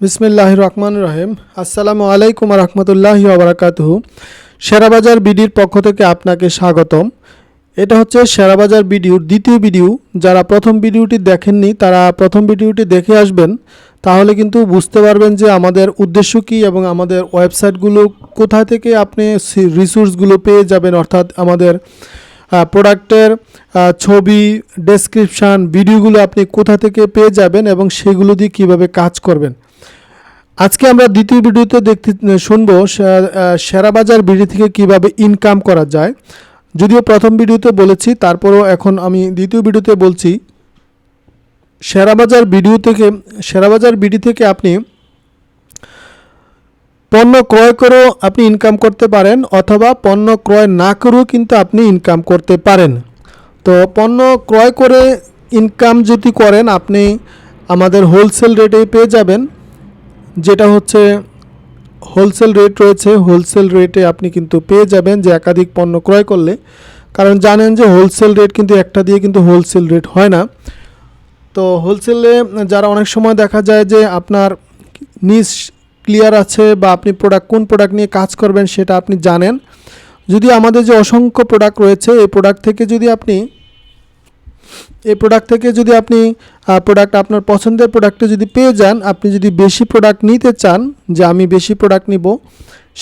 বিসমিল্লাহ রহমান রহিম। আসসালামু আলাইকুম রহমতুল্লাহি ওবরাকাতুহু শেরাবাজার বিডির পক্ষ থেকে আপনাকে স্বাগতম। এটা হচ্ছে শেরাবাজার বিডিওর দ্বিতীয় ভিডিও যারা প্রথম ভিডিওটি দেখেননি, তারা প্রথম ভিডিওটি দেখে আসবেন। তাহলে কিন্তু বুঝতে পারবেন যে আমাদের উদ্দেশ্য কী এবং আমাদের ওয়েবসাইটগুলো কোথা থেকে আপনি রিসোর্সগুলো পেয়ে যাবেন। অর্থাৎ আমাদের প্রোডাক্টের ছবি ডেসক্রিপশান ভিডিওগুলো আপনি কোথা থেকে পেয়ে যাবেন এবং সেগুলো দিয়ে কীভাবে কাজ করবেন। আজকে আমরা দ্বিতীয় ভিডিওতে দেখতে শুনব আহ, সেরাবাজার বিডি থেকে কীভাবে ইনকাম করা যায়। যদিও প্রথম ভিডিওতে বলেছি তারপরও এখন আমি দ্বিতীয় ভিডিওতে বলছি সেরা বাজার ভিডিও থেকে সেরাবাজার বিডি থেকে আপনি পণ্য ক্রয় করেও আপনি ইনকাম করতে পারেন অথবা পণ্য ক্রয় না করেও কিন্তু আপনি ইনকাম করতে পারেন। তো পণ্য ক্রয় করে ইনকাম যদি করেন আপনি আমাদের হোলসেল রেটে পেয়ে যাবেন। যেটা হচ্ছে হোলসেল রেট রয়েছে হোলসেল রেটে আপনি কিন্তু পেয়ে যাবেন যে একাধিক পণ্য ক্রয় করলে। কারণ জানেন যে হোলসেল রেট কিন্তু একটা দিয়ে কিন্তু হোলসেল রেট হয় না। তো হোলসেলে যারা অনেক সময় দেখা যায় যে আপনার নিজ ক্লিয়ার আছে বা আপনি প্রোডাক্ট কোন প্রোডাক্ট নিয়ে কাজ করবেন সেটা আপনি জানেন। যদি আমাদের যে অসংখ্য প্রোডাক্ট রয়েছে, এই প্রোডাক্ট থেকে যদি আপনি এই প্রোডাক্ট থেকে যদি আপনি প্রোডাক্ট আপনার পছন্দের প্রোডাক্টে যদি পেয়ে যান, আপনি যদি বেশি প্রোডাক্ট নিতে চান, যে আমি বেশি প্রোডাক্ট নিব,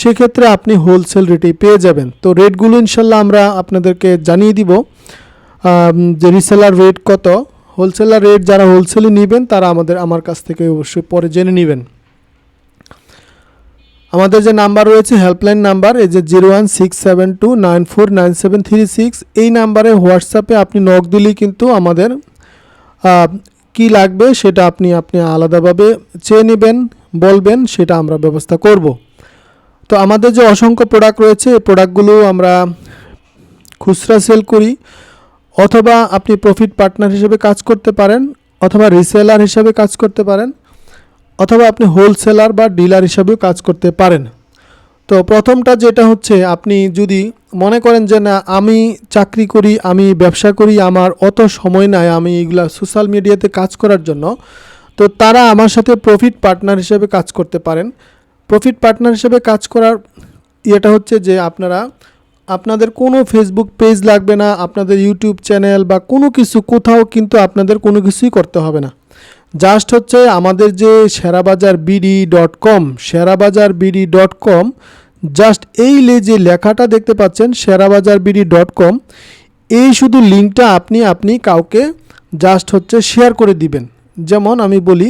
সেক্ষেত্রে আপনি হোলসেল রেটেই পেয়ে যাবেন। তো রেটগুলো ইনশাল্লাহ আমরা আপনাদেরকে জানিয়ে দিব যে রিসেলার রেট কত। হোলসেলার রেট যারা হোলসেলে নেবেন, তারা আমাদের, আমার কাছ থেকে অবশ্যই পরে জেনে নেবেন। আমাদের যে নাম্বার রয়েছে হেল্পলাইন নাম্বার, এই যে zero one six seven two nine four nine seven three six এই নাম্বারে হোয়াটসঅ্যাপে আপনি নক দিলেই কিন্তু আমাদের কি লাগবে সেটা আপনি আপনি আলাদাভাবে চেয়ে নেবেন, বলবেন, সেটা আমরা ব্যবস্থা করব। তো আমাদের যে অসংখ্য প্রোডাক্ট রয়েছে, এই প্রোডাক্টগুলো আমরা খুচরা সেল করি, অথবা আপনি প্রফিট পার্টনার হিসেবে কাজ করতে পারেন, অথবা রিসেলার হিসেবে কাজ করতে পারেন। অথবা আপনি হোলসেলার বা ডিলার হিসাবেও কাজ করতে পারেন। তো প্রথমটা যেটা হচ্ছে, আপনি যদি মনে করেন যে, না, আমি চাকরি করি, আমি ব্যবসা করি, আমার অত সময় নাই, আমি এগুলা সোশ্যাল মিডিয়াতে কাজ করার জন্য, তো তারা আমার সাথে প্রফিট পার্টনার হিসেবে কাজ করতে পারেন। প্রফিট পার্টনার হিসেবে কাজ করার ইয়েটা হচ্ছে যে, আপনারা, আপনাদের কোনো ফেসবুক পেজ লাগবে না, আপনাদের ইউটিউব চ্যানেল বা কোনো কিছু কোথাও কিন্তু আপনাদের কোনো কিছুই করতে হবে না। জাস্ট হচ্ছে আমাদের যে Serabazar BD dot com Serabazar BD dot com, just এই যে লেখাটা দেখতে পাচ্ছেন সেরাবাজার বিডি ডট কম, এই শুধু লিঙ্কটা আপনি আপনি কাউকে জাস্ট হচ্ছে শেয়ার করে দিবেন। যেমন আমি বলি,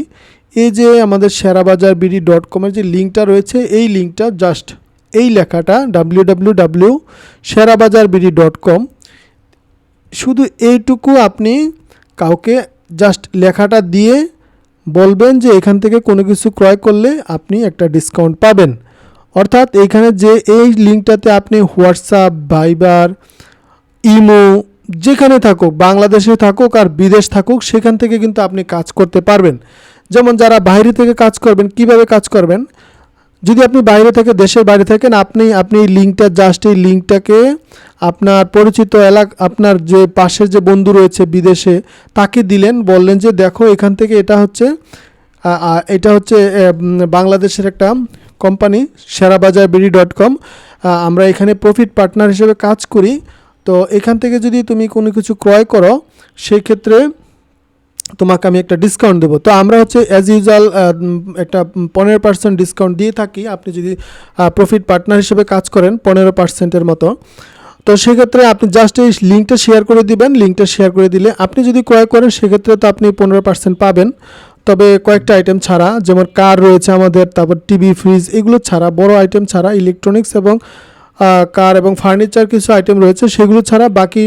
এই যে আমাদের সেরাবাজার বিডি ডট কমের যে লিঙ্কটা রয়েছে, এই লিঙ্কটা জাস্ট এই লেখাটা W W W Serabazar BD dot com, শুধু এইটুকু আপনি কাউকে জাস্ট লেখাটা দিয়ে বলবেন যে এখান থেকে কোনো কিছু ক্রয় করলে আপনি একটা ডিসকাউন্ট পাবেন। অর্থাৎ এখানে যে এই লিঙ্কটাতে আপনি হোয়াটসঅ্যাপ ভাইবার ইমো যেখানে থাকুক, বাংলাদেশে থাকুক আর বিদেশ থাকুক, সেখান থেকে কিন্তু আপনি কাজ করতে পারবেন। যেমন যারা বাইরে থেকে কাজ করবেন, কীভাবে কাজ করবেন? যদি আপনি বাইরে থেকে, দেশের বাইরে থাকেন, আপনি আপনি এই লিঙ্কটা জাস্ট এই লিঙ্কটাকে আপনার পরিচিত এলাকা, আপনার যে পাশের যে বন্ধু রয়েছে বিদেশে, তাকে দিলেন, বললেন যে দেখো এখান থেকে এটা হচ্ছে এটা হচ্ছে বাংলাদেশের একটা company Serabazar BD dot com আমরা এখানে প্রফিট পার্টনার হিসেবে কাজ করি। তো এখান থেকে যদি তুমি কোনো কিছু ক্রয় করো, সেই ক্ষেত্রে তোমাকে আমি একটা ডিসকাউন্ট দেবো। তো আমরা হচ্ছে অ্যাজ ইউজুয়াল একটা পনেরো পার্সেন্ট ডিসকাউন্ট দিয়ে থাকি। আপনি যদি প্রফিট পার্টনার হিসেবে কাজ করেন পনেরো পার্সেন্টের মতো। তো সেক্ষেত্রে আপনি জাস্ট এই লিঙ্কটা শেয়ার করে দিবেন। লিঙ্কটা শেয়ার করে দিলে আপনি যদি ক্রয় করেন, সেক্ষেত্রে তো আপনি পনেরো পার্সেন্ট পাবেন। তবে কয়েকটা আইটেম ছাড়া, যেমন কার রয়েছে আমাদের, তারপর টিভি ফ্রিজ এগুলো ছাড়া, বড় আইটেম ছাড়া ইলেকট্রনিক্স এবং কার এবং ফার্নিচার কিছু আইটেম রয়েছে সেগুলো ছাড়া বাকি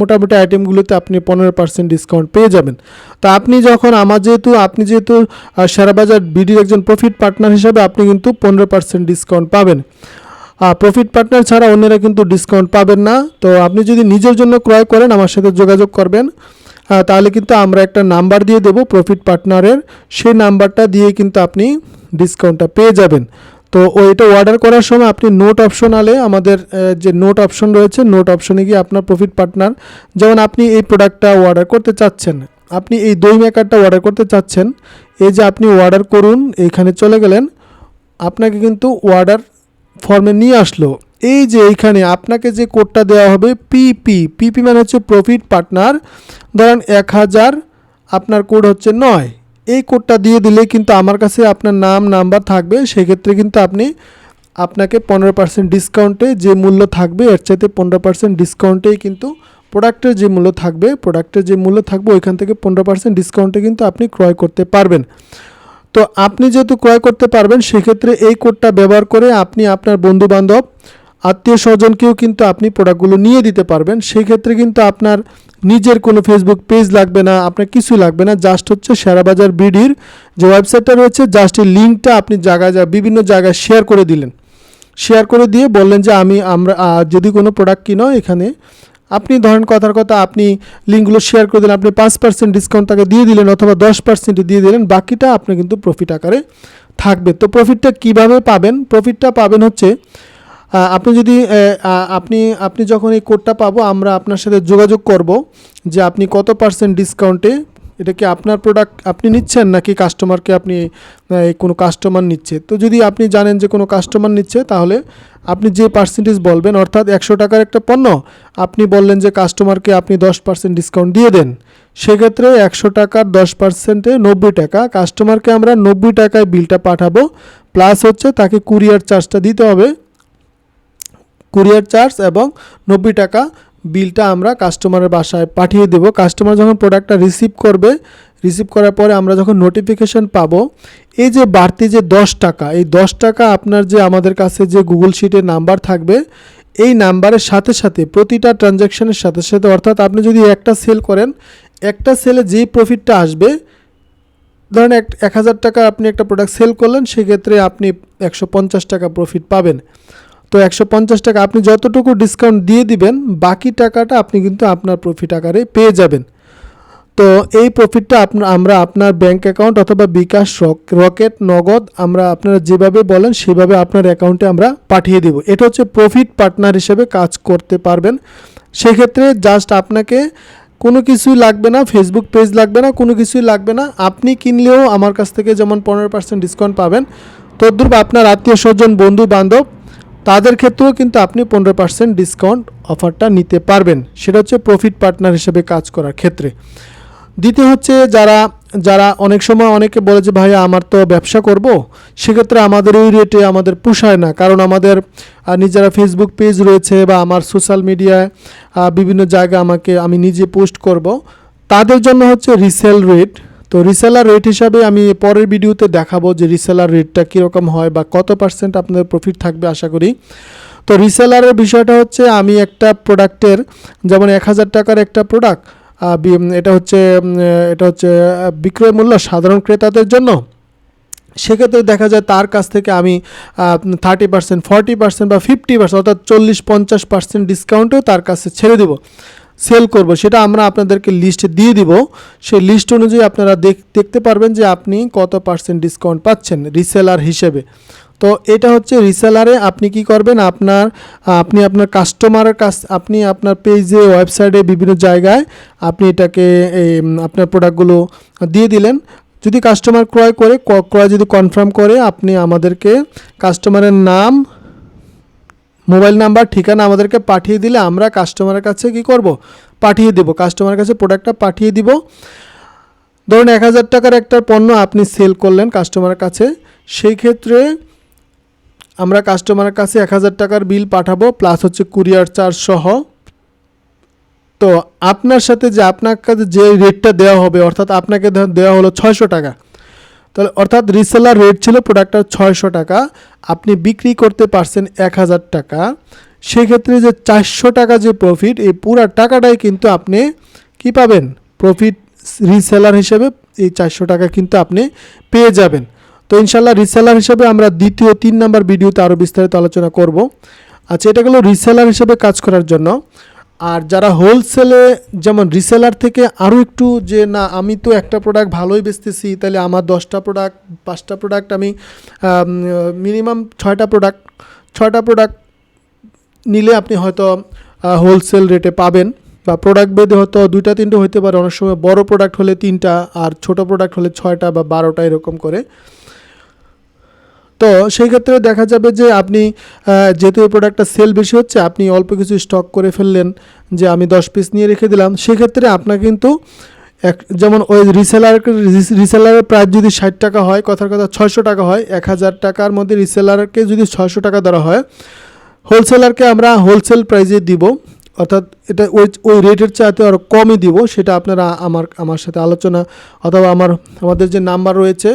মোটামুটি আইটেমগুলোতে আপনি পনেরো পার্সেন্ট ডিসকাউন্ট পেয়ে যাবেন। তা আপনি যখন আমার যেহেতু আপনি যেহেতু আহ, সেরাবাজার বিডির একজন প্রফিট পার্টনার হিসাবে আপনি কিন্তু পনেরো পার্সেন্ট ডিসকাউন্ট পাবেন। প্রফিট পার্টনার ছাড়া অন্যরা কিন্তু ডিসকাউন্ট পাবেন না। তো আপনি যদি নিজের জন্য ক্রয় করেন আমার সাথে যোগাযোগ করবেন। তাহলে কিন্তু আমরা একটা নাম্বার দিয়ে দেবো প্রফিট পার্টনারের সেই নাম্বারটা দিয়ে কিন্তু আপনি ডিসকাউন্টটা পেয়ে যাবেন। তো ওইটা অর্ডার করার সময় আপনি নোট অপশন আলে আমাদের যে নোট অপশন রয়েছে নোট অপশনে গিয়ে আপনার প্রফিট পার্টনার যেমন আপনি এই প্রোডাক্টটা অর্ডার করতে চাচ্ছেন, আপনি এই দই মেকারটা অর্ডার করতে চাচ্ছেন, এই যে আপনি অর্ডার করুন, এইখানে চলে গেলেন, আপনাকে কিন্তু অর্ডার ফর্মে নিয়ে আসলো। এই যে এইখানে আপনাকে যে কোডটা দেওয়া হবে পিপি পিপি মানে হচ্ছে প্রফিট পার্টনার ধরেন এক হাজার, আপনার কোড হচ্ছে নয়। এই কোডটা দিয়ে দিলে কিন্তু আমার কাছে আপনার নাম, নাম্বার থাকবে। সেক্ষেত্রে কিন্তু আপনি আপনাকে পনেরো পার্সেন্ট ডিসকাউন্টে যে মূল্য থাকবে, এর চাইতে পনেরো পার্সেন্ট ডিসকাউন্টেই কিন্তু প্রোডাক্টের যে মূল্য থাকবে, প্রোডাক্টের যে মূল্য থাকবে, ওইখান থেকে পনেরো পার্সেন্ট ডিসকাউন্টে কিন্তু আপনি ক্রয় করতে পারবেন। তো আপনি যেহেতু ক্রয় করতে পারবেন, সেক্ষেত্রে এই কোডটা ব্যবহার করে আপনি আপনার বন্ধু বান্ধব আত্মীয় স্বজনকেও কিন্তু আপনি প্রোডাক্টগুলো নিয়ে দিতে পারবেন। সেই ক্ষেত্রে কিন্তু আপনার নিজের কোনো ফেসবুক পেজ লাগবে না, আপনার কিছু লাগবে না জাস্ট হচ্ছে শেয়ারবাজার বিডির যে ওয়েবসাইটটা রয়েছে জাস্ট এই লিঙ্কটা আপনি জায়গায় যা বিভিন্ন জায়গায় শেয়ার করে দিলেন। শেয়ার করে দিয়ে বললেন যে আমি, আমরা যদি কোনো প্রোডাক্ট কিনো এখানে, আপনি ধরেন কথার কথা, আপনি লিঙ্কগুলো শেয়ার করে দিলেন, আপনি পাঁচ পার্সেন্ট ডিসকাউন্ট তাকে দিয়ে দিলেন অথবা দশ পার্সেন্ট দিয়ে দিলেন, বাকিটা আপনি কিন্তু প্রফিট আকারে থাকবে। তো প্রফিটটা কীভাবে পাবেন? প্রফিটটা পাবেন হচ্ছে আপনি যদি আপনি আপনি যখন এই কোডটা পাবো, আমরা আপনার সাথে যোগাযোগ করব যে আপনি কত পার্সেন্ট ডিসকাউন্টে এটা কি আপনার প্রোডাক্ট আপনি নিচ্ছেন নাকি কাস্টমারকে আপনি কোনো কাস্টমার নিচ্ছে? তো যদি আপনি জানেন যে কোনো কাস্টমার নিচ্ছে, তাহলে আপনি যে পার্সেন্টেজ বলবেন, অর্থাৎ একশো টাকার একটা পণ্য, আপনি বললেন যে কাস্টমারকে আপনি দশ পার্সেন্ট ডিসকাউন্ট দিয়ে দেন। সেক্ষেত্রে একশো টাকার দশ পার্সেন্টে নব্বই টাকা কাস্টমারকে আমরা নব্বই টাকায় বিলটা পাঠাবো প্লাস হচ্ছে তাকে কুরিয়ার চার্জটা দিতে হবে। কুরিয়ার চার্জ এবং নব্বই টাকা বিলটা আমরা কাস্টমারের বাসায় পাঠিয়ে দেব। কাস্টমার যখন প্রোডাক্টটা রিসিভ করবে রিসিভ করার পরে আমরা যখন নোটিফিকেশন পাবো, এই যে বাড়তি যে দশ টাকা, এই দশ টাকা আপনার যে আমাদের কাছে যে গুগল শিটের নাম্বার থাকবে, এই নাম্বারের সাথে সাথে প্রতিটা ট্রানজ্যাকশানের সাথে সাথে, অর্থাৎ আপনি যদি একটা সেল করেন, একটা সেলে যেই প্রফিটটা আসবে, ধরেন এক এক হাজার টাকা আপনি একটা প্রোডাক্ট সেল করলেন, সেক্ষেত্রে আপনি একশো পঞ্চাশ টাকা প্রফিট পাবেন। তো একশো পঞ্চাশ টাকা আপনি যতটুকু ডিসকাউন্ট দিয়ে দিবেন, বাকি টাকাটা আপনি কিন্তু আপনার প্রফিট আকারে পেয়ে যাবেন। তো এই প্রফিটটা আপনার আমরা আপনার ব্যাংক অ্যাকাউন্ট অথবা বিকাশ রক- রকেট নগদ আমরা আপনারা যেভাবে বলেন সেভাবে আপনার অ্যাকাউন্টে আমরা পাঠিয়ে দেব। এটা হচ্ছে প্রফিট পার্টনার হিসেবে কাজ করতে পারবেন। সেক্ষেত্রে জাস্ট আপনাকে কোনো কিছুই লাগবে না ফেসবুক পেজ লাগবে না, কোনো কিছুই লাগবে না। আপনি কিনলেও আমার কাছ থেকে যেমন পনেরো পার্সেন্ট ডিসকাউন্ট পাবেন, তদ্রূপ আপনার আত্মীয় স্বজন বন্ধু বান্ধব তাদের ক্ষেত্রেও কিন্তু আপনি পনেরো পার্সেন্ট ডিসকাউন্ট অফারটা নিতে পারবেন। সেটা হচ্ছে প্রফিট পার্টনার হিসেবে কাজ করার ক্ষেত্রে। দ্বিতীয় হচ্ছে যারা যারা অনেক সময় অনেকে বলে যে, ভাইয়া, আমার তো ব্যবসা করব। সেক্ষেত্রে আমাদের ওই রেটে আমাদের পোষায় না। কারণ আমাদের নিজেরা ফেসবুক পেজ রয়েছে বা আমার সোশ্যাল মিডিয়ায় বিভিন্ন জায়গায় আমাকে, আমি নিজে পোস্ট করব। তাদের জন্য হচ্ছে রিসেল রেট তো রিসেলার রেট হিসাবে আমি পরের ভিডিওতে দেখাবো যে রিসেলার রেটটা কীরকম হয় বা কত পার্সেন্ট আপনাদের প্রফিট থাকবে আশা করি। তো রিসেলারের বিষয়টা হচ্ছে আমি একটা প্রোডাক্টের যেমন এক হাজার টাকার একটা প্রোডাক্ট এটা হচ্ছে এটা হচ্ছে বিক্রয় মূল্য সাধারণ ক্রেতাদের জন্য। সেক্ষেত্রে দেখা যায় তার কাছ থেকে আমি থার্টি পার্সেন্ট ফর্টি পার্সেন্ট বা ফিফটি পার্সেন্ট অর্থাৎ চল্লিশ পঞ্চাশ পার্সেন্ট ডিসকাউন্টেও তার কাছে ছেড়ে দেব। সেল করব, সেটা আমরা আপনাদেরকে লিস্টে দিয়ে দিব। সেই লিস্ট অনুযায়ী আপনারা দেখ- দেখতে পারবেন যে আপনি কত পার্সেন্ট ডিসকাউন্ট পাচ্ছেন রিসেলার হিসেবে। তো এটা হচ্ছে রিসেলারে আপনি কি করবেন? আপনার, আপনি আপনার কাস্টমারের কাছ, আপনি আপনার পেজে ওয়েবসাইটে বিভিন্ন জায়গায় আপনি এটাকে আপনার প্রোডাক্টগুলো দিয়ে দিলেন। যদি কাস্টমার ক্রয় করে, ক্রয় যদি কনফার্ম করে, আপনি আমাদেরকে কাস্টমারের নাম মোবাইল নাম্বার, ঠিকানা আমাদেরকে পাঠিয়ে দিলে আমরা কাস্টমারের কাছে কি করব? পাঠিয়ে দেব। কাস্টমারের কাছে প্রোডাক্টটা পাঠিয়ে দিব। ধরুন এক হাজার টাকার একটা পণ্য আপনি সেল করলেন কাস্টমারের কাছে, সেই ক্ষেত্রে আমরা কাস্টমারের কাছে এক হাজার টাকার বিল পাঠাবো প্লাস হচ্ছে কুরিয়ার চার্জ সহ। তো আপনার সাথে যে আপনার কাছে যে রেটটা দেওয়া হবে, অর্থাৎ আপনাকে দেওয়া হলো ছয়শো টাকা তাহলে অর্থাৎ রিসেলার রেট ছিল প্রোডাক্টটার ছয়শো টাকা, আপনি বিক্রি করতে পারছেন এক হাজার টাকা। সেক্ষেত্রে যে চারশো টাকা যে প্রফিট এই পুরা টাকাটাই কিন্তু আপনি কি পাবেন? প্রফিট রিসেলার হিসেবে এই চারশো টাকা কিন্তু আপনি পেয়ে যাবেন। তো ইনশাল্লাহ রিসেলার হিসেবে আমরা দ্বিতীয় তিন নাম্বার ভিডিওতে আরও বিস্তারিত আলোচনা করব। আচ্ছা এটা হলো রিসেলার হিসেবে কাজ করার জন্য। আর যারা হোলসেলে যেমন রিসেলার থেকে আরও একটু যে, না, আমি তো একটা প্রোডাক্ট ভালোই বেচতেছি, তাহলে আমার দশটা প্রোডাক্ট পাঁচটা প্রোডাক্ট আমি মিনিমাম ছয়টা প্রোডাক্ট ছয়টা প্রোডাক্ট নিলে আপনি হয়তো হোলসেল রেটে পাবেন। বা প্রোডাক্ট বেঁধে হয়তো দুইটা, তিনটে হতে পারে। অনেক সময় বড় প্রোডাক্ট হলে তিনটা, আর ছোট প্রোডাক্ট হলে ছয়টা বা বারোটা, এরকম করে। তো সেই ক্ষেত্রে দেখা যাবে যে আপনি যেহেতু এই প্রোডাক্টটা সেল বেশি হচ্ছে, আপনি অল্প কিছু স্টক করে ফেললেন যে আমি দশ পিস নিয়ে রেখে দিলাম সেক্ষেত্রে আপনার কিন্তু এক, যেমন ওই রিসেলার রিসেলারের প্রাইস যদি ষাট টাকা হয়, কথার কথা ছয়শো টাকা হয়, এক হাজার টাকার মধ্যে রিসেলারকে যদি ছয়শো টাকা ধরা হয় হোলসেলারকে আমরা হোলসেল প্রাইজে দিব, অর্থাৎ এটা ওই ওই রেটের চাইতে আরও কমই দিব, সেটা আপনারা আমার আমার সাথে আলোচনা, অথবা আমার, আমাদের যে নাম্বার রয়েছে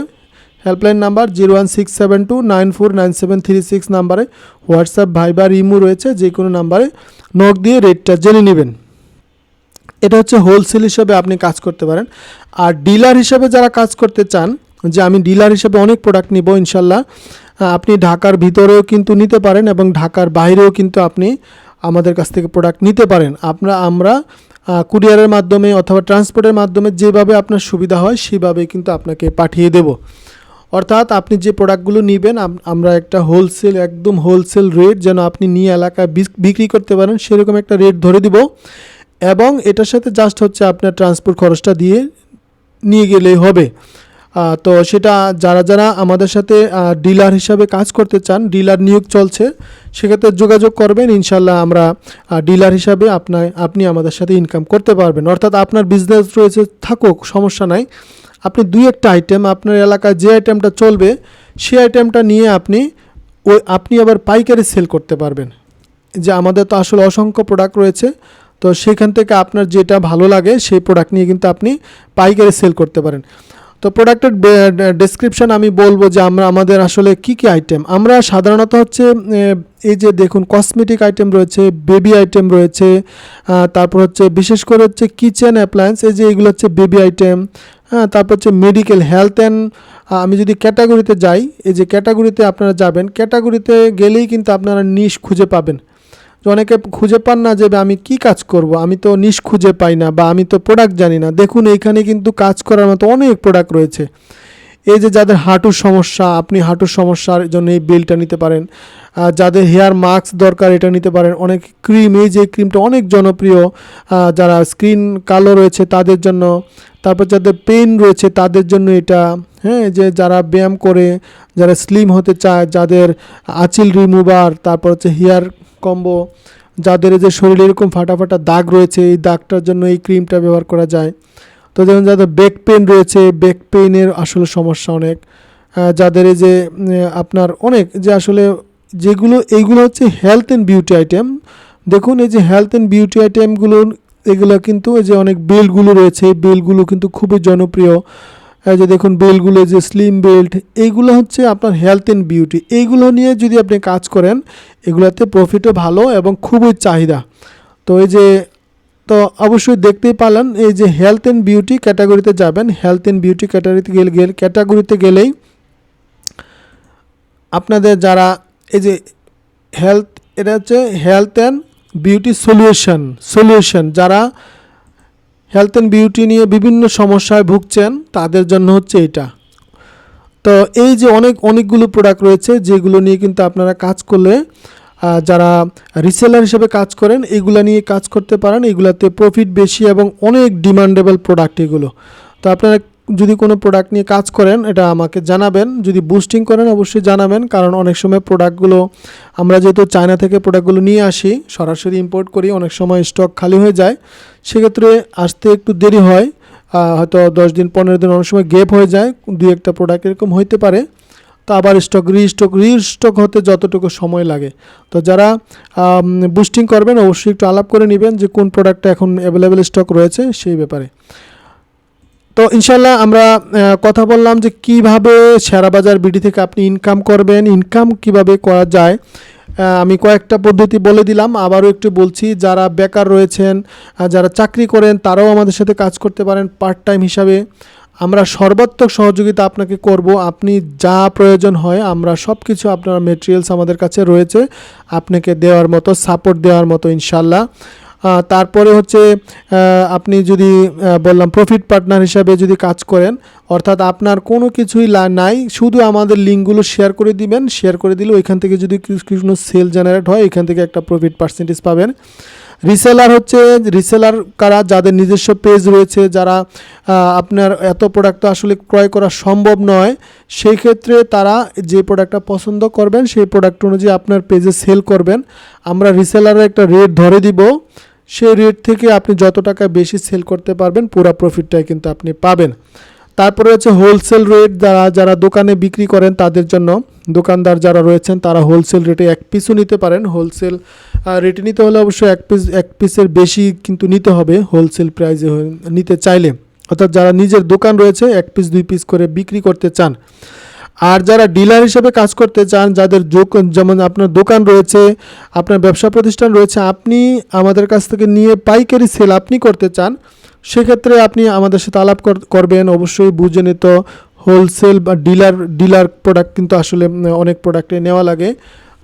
helpline number zero one six seven two nine four nine seven three six নাম্বারে হোয়াটসঅ্যাপ ভাইবার ইমো রয়েছে, যে কোনো নাম্বারে নক দিয়ে রেটটা জেনে নেবেন। এটা হচ্ছে হোলসেল হিসাবে আপনি কাজ করতে পারেন। আর ডিলার হিসাবে যারা কাজ করতে চান, যে আমি ডিলার হিসাবে অনেক প্রোডাক্ট নিব ইনশাল্লাহ, আপনি ঢাকার ভিতরেও কিন্তু নিতে পারেন এবং ঢাকার বাইরেও কিন্তু আপনি আমাদের কাছ থেকে প্রোডাক্ট নিতে পারেন। আমরা আমরা কুরিয়ারের মাধ্যমে অথবা ট্রান্সপোর্টের মাধ্যমে যেভাবে আপনার সুবিধা হয়, সেভাবে কিন্তু আপনাকে পাঠিয়ে দেব। অর্থাৎ আপনি যে প্রোডাক্টগুলো নেবেন আমরা একটা হোলসেল একদম হোলসেল রেট যেন আপনি নিয়ে এলাকায় বিক্রি করতে পারেন, সেরকম একটা রেট ধরে দিব। এবং এটার সাথে জাস্ট হচ্ছে আপনার ট্রান্সপোর্ট খরচটা দিয়ে নিয়ে গেলেই হবে। তো সেটা যারা যারা আমাদের সাথে ডিলার হিসাবে কাজ করতে চান ডিলার নিয়োগ চলছে, সেক্ষেত্রে যোগাযোগ করবেন ইনশাল্লাহ আমরা ডিলার হিসাবে আপনার, আপনি আমাদের সাথে ইনকাম করতে পারবেন। অর্থাৎ আপনার বিজনেস রয়েছে, থাকুক, সমস্যা নাই। আপনি দুই একটা আইটেম আপনার এলাকায় যে আইটেমটা চলবে, সেই আইটেমটা নিয়ে আপনি ওই, আপনি আবার পাইকারি সেল করতে পারবেন। যে আমাদের তো আসলে অসংখ্য প্রোডাক্ট রয়েছে, তো সেখান থেকে আপনার যেটা ভালো লাগে, সেই প্রোডাক্ট নিয়ে কিন্তু আপনি পাইকারি সেল করতে পারেন। তো প্রোডাক্টের ডেসক্রিপশন আমি বলব যে আমরা, আমাদের আসলে কি কি আইটেম আমরা সাধারণত হচ্ছে এই যে দেখুন কসমেটিক আইটেম রয়েছে বেবি আইটেম রয়েছে তারপর হচ্ছে বিশেষ করে হচ্ছে কিচেন অ্যাপ্লায়েন্স এই যে এগুলো হচ্ছে বেবি আইটেম হ্যাঁ তারপর হচ্ছে মেডিকেল হেলথ অ্যান্ড আমি যদি ক্যাটাগরিতে যাই, এই যে ক্যাটাগরিতে আপনারা যাবেন ক্যাটাগরিতে গেলেই কিন্তু আপনারা নিশ খুঁজে পাবেন। অনেকে খুঁজে পান না যে আমি কি কাজ করব? আমি তো নিশ খুঁজে পাই না বা আমি তো প্রোডাক্ট জানি না। দেখুন, এইখানে কিন্তু কাজ করার মতো অনেক প্রোডাক্ট রয়েছে। এই যে যাদের হাঁটুর সমস্যা, আপনি হাঁটুর সমস্যার জন্য এই বেলটা নিতে পারেন। যাদের হেয়ার মাস্ক দরকার, এটা নিতে পারেন। অনেক ক্রিম, এই যে ক্রিমটা অনেক জনপ্রিয় যারা স্ক্রিন কালো রয়েছে তাদের জন্য। তারপর যাদের পেন রয়েছে তাদের জন্য এটা হ্যাঁ যে যারা ব্যায়াম করে, যারা স্লিম হতে চায়, যাদের আচিল রিমুভার, তারপর হচ্ছে হেয়ার কম্বো, যাদের যে শরীরে এরকম ফাটা ফাটা দাগ রয়েছে, এই দাগটার জন্য এই ক্রিমটা ব্যবহার করা যায়। তো যেমন যাদের ব্যাক পেন রয়েছে ব্যাক পেইনের আসলে সমস্যা অনেক। যাদের এই যে আপনার অনেক যে আসলে যেগুলো এইগুলো হচ্ছে হেলথ অ্যান্ড বিউটি আইটেম দেখুন, এই যে হেলথ অ্যান্ড বিউটি আইটেমগুলো এগুলো কিন্তু এই যে অনেক বেলগুলো রয়েছে, এই বেলগুলো কিন্তু খুবই জনপ্রিয়। যে দেখুন বেলগুলো যে স্লিম বেল্ট এইগুলো হচ্ছে আপনার হেলথ অ্যান্ড বিউটি এইগুলো নিয়ে যদি আপনি কাজ করেন, এগুলোতে প্রফিটও ভালো এবং খুবই চাহিদা। তো এই যে তো অবশ্যই দেখতেই পারলেন, এই যে হেলথ অ্যান্ড বিউটি ক্যাটাগরিতে যাবেন হেলথ অ্যান্ড বিউটি ক্যাটাগরিতে গেলে গেলে ক্যাটাগরিতে গেলেই আপনাদের যারা, এই যে হেলথ এটা হচ্ছে health and beauty solution solution যারা হেলথ অ্যান্ড বিউটি নিয়ে বিভিন্ন সমস্যায় ভুগছেন, তাদের জন্য হচ্ছে এটা। তো এই যে অনেক, অনেকগুলো প্রোডাক্ট রয়েছে, যেগুলো নিয়ে কিন্তু আপনারা কাজ করলে যারা রিসেলার হিসেবে কাজ করেন, এগুলো নিয়ে কাজ করতে পারেন। এগুলাতে প্রফিট বেশি এবং অনেক ডিমান্ডেবল প্রোডাক্ট এগুলো। তো আপনারা যদি কোনো প্রোডাক্ট নিয়ে কাজ করেন, এটা আমাকে জানাবেন। যদি বুস্টিং করেন, অবশ্যই জানাবেন, কারণ অনেক সময় প্রোডাক্টগুলো আমরা যেহেতু চায়না থেকে প্রোডাক্টগুলো নিয়ে আসি, সরাসরি ইম্পোর্ট করি, অনেক সময় স্টক খালি হয়ে যায়। সেক্ষেত্রে আসতে একটু দেরি হয়। হয়তো দশ দিন, পনেরো দিন অনেক সময় গ্যাপ হয়ে যায়। দুই একটা প্রোডাক্ট এরকম হইতে পারে। তো আবার স্টক, রিস্টক রিস্টক হতে যতটুকু সময় লাগে। তো যারা বুস্টিং করবেন, অবশ্যই একটু আলাপ করে নেবেন যে কোন প্রোডাক্টটা এখন অ্যাভেলেবেল স্টক রয়েছে সেই ব্যাপারে। তো ইনশাল্লাহ আমরা কথা বললাম যে কীভাবে শেয়ার বাজার বিডি থেকে আপনি ইনকাম করবেন ইনকাম কীভাবে করা যায়। আমি কয়েকটা পদ্ধতি বলে দিলাম, আবারও একটু বলছি, যারা বেকার রয়েছেন যারা চাকরি করেন, তারাও আমাদের সাথে কাজ করতে পারেন পার্ট টাইম হিসাবে। আমরা সর্বাত্মক সহযোগিতা আপনাকে করব। আপনি যা প্রয়োজন হয় আমরা সব কিছু আপনার মেটেরিয়ালস আমাদের কাছে রয়েছে। আপনাকে দেওয়ার মতো সাপোর্ট দেওয়ার মতো ইনশাল্লাহ তারপরে হচ্ছে আপনি যদি বললাম প্রফিট পার্টনার হিসাবে যদি কাজ করেন, অর্থাৎ আপনার কোনো কিছুই নাই, শুধু আমাদের লিঙ্কগুলো শেয়ার করে দিবেন শেয়ার করে দিলে ওইখান থেকে যদি কিছু- সেল জেনারেট হয় এখান থেকে একটা প্রফিট পার্সেন্টেজ পাবেন। রিসেলার হচ্ছে রিসেলার কারা, যাদের নিজস্ব পেজ রয়েছে, যারা আপনার এত প্রোডাক্ট আসলে ক্রয় করা সম্ভব নয় সেই ক্ষেত্রে তারা যে প্রোডাক্টটা পছন্দ করবেন, সেই প্রোডাক্ট অনুযায়ী আপনার পেজে সেল করবেন। আমরা রিসেলারের একটা রেট ধরে দিব। সেই রেট থেকে আপনি যত টাকা বেশি সেল করতে পারবেন, পুরো প্রফিটটাই কিন্তু আপনি পাবেন। তারপরে হচ্ছে হোলসেল রেট যারা যারা দোকানে বিক্রি করেন তাদের জন্য দোকানদার যারা রয়েছেন তারা হোলসেল রেটে এক পিসও নিতে পারেন। হোলসেল রেটে নিতে হলে অবশ্যই এক পিস এক পিসের বেশি কিন্তু নিতে হবে হোলসেল প্রাইসে নিতে চাইলে। অর্থাৎ যারা নিজের দোকান রয়েছে এক পিস দুই পিস করে বিক্রি করতে চান। আর যারা ডিলার হিসেবে কাজ করতে চান, যাদের যেমন আপনার দোকান রয়েছে, আপনার ব্যবসা প্রতিষ্ঠান রয়েছে, আপনি আমাদের কাছ থেকে নিয়ে পাইকারি সেল আপনি করতে চান সেক্ষেত্রে আপনি আমাদের সাথে আলাপ কর- করবেন, অবশ্যই বুঝে নিত হোলসেল বা ডিলার ডিলার প্রোডাক্ট কিন্তু আসলে অনেক প্রোডাক্টে নেওয়া লাগে।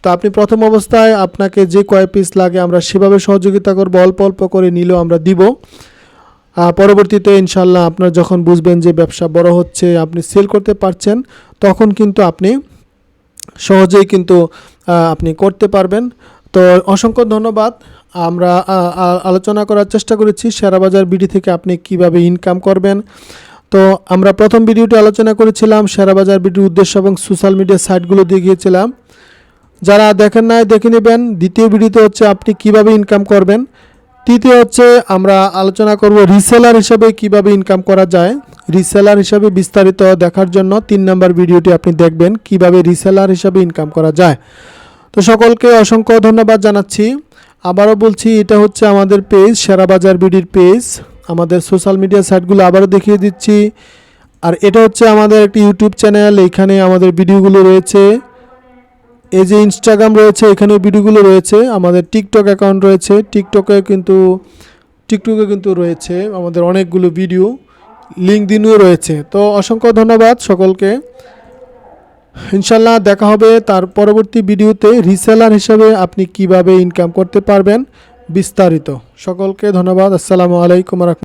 তো আপনি প্রথম অবস্থায় আপনাকে যে কয় পিস লাগে আমরা সেভাবে সহযোগিতা করব, অল্প অল্প করে নিলেও আমরা দিব। পরবর্তীতে ইনশাল্লাহ আপনার যখন বুঝবেন যে ব্যবসা বড় হচ্ছে, আপনি সেল করতে পারছেন, তখন কিন্তু আপনি সহজেই কিন্তু আপনি করতে পারবেন। তো অসংখ্য ধন্যবাদ। আমরা আলোচনা করার চেষ্টা করেছি শেয়ারবাজার বিডি থেকে আপনি কীভাবে ইনকাম করবেন। তো আমরা প্রথম ভিডিওটি আলোচনা করেছিলাম শেয়ারবাজার বিডির উদ্দেশ্য এবং সোশ্যাল মিডিয়া সাইটগুলো দিয়ে গিয়েছিলাম যারা দেখেন নাই, দেখে নেবেন। দ্বিতীয় ভিডিওতে হচ্ছে আপনি কীভাবে ইনকাম করবেন। তৃতীয় হচ্ছে আমরা আলোচনা করব রিসেলার হিসাবে কীভাবে ইনকাম করা যায়। রিসেলার হিসাবে বিস্তারিত দেখার জন্য তিন নম্বর ভিডিওটি আপনি দেখবেন কীভাবে রিসেলার হিসাবে ইনকাম করা যায়। তো সকলকে অসংখ্য ধন্যবাদ জানাচ্ছি। আবারও বলছি, এটা হচ্ছে আমাদের পেজ সেরা বাজার বিডির পেজ আমাদের সোশ্যাল মিডিয়া সাইটগুলো আবারও দেখিয়ে দিচ্ছি। আর এটা হচ্ছে আমাদের একটি ইউটিউব চ্যানেল এখানে আমাদের ভিডিওগুলো রয়েছে। এই যে ইনস্টাগ্রাম রয়েছে, এখানেও ভিডিওগুলো রয়েছে। আমাদের টিকটক অ্যাকাউন্ট রয়েছে। টিকটকে কিন্তু টিকটকে কিন্তু রয়েছে আমাদের অনেকগুলো ভিডিও লিঙ্ক দিনও রয়েছে। তো অসংখ্য ধন্যবাদ সকলকে। ইনশাল্লাহ দেখা হবে তার পরবর্তী ভিডিওতে রিসেলার হিসেবে আপনি কীভাবে ইনকাম করতে পারবেন বিস্তারিত। সকলকে ধন্যবাদ। আসসালামু আলাইকুম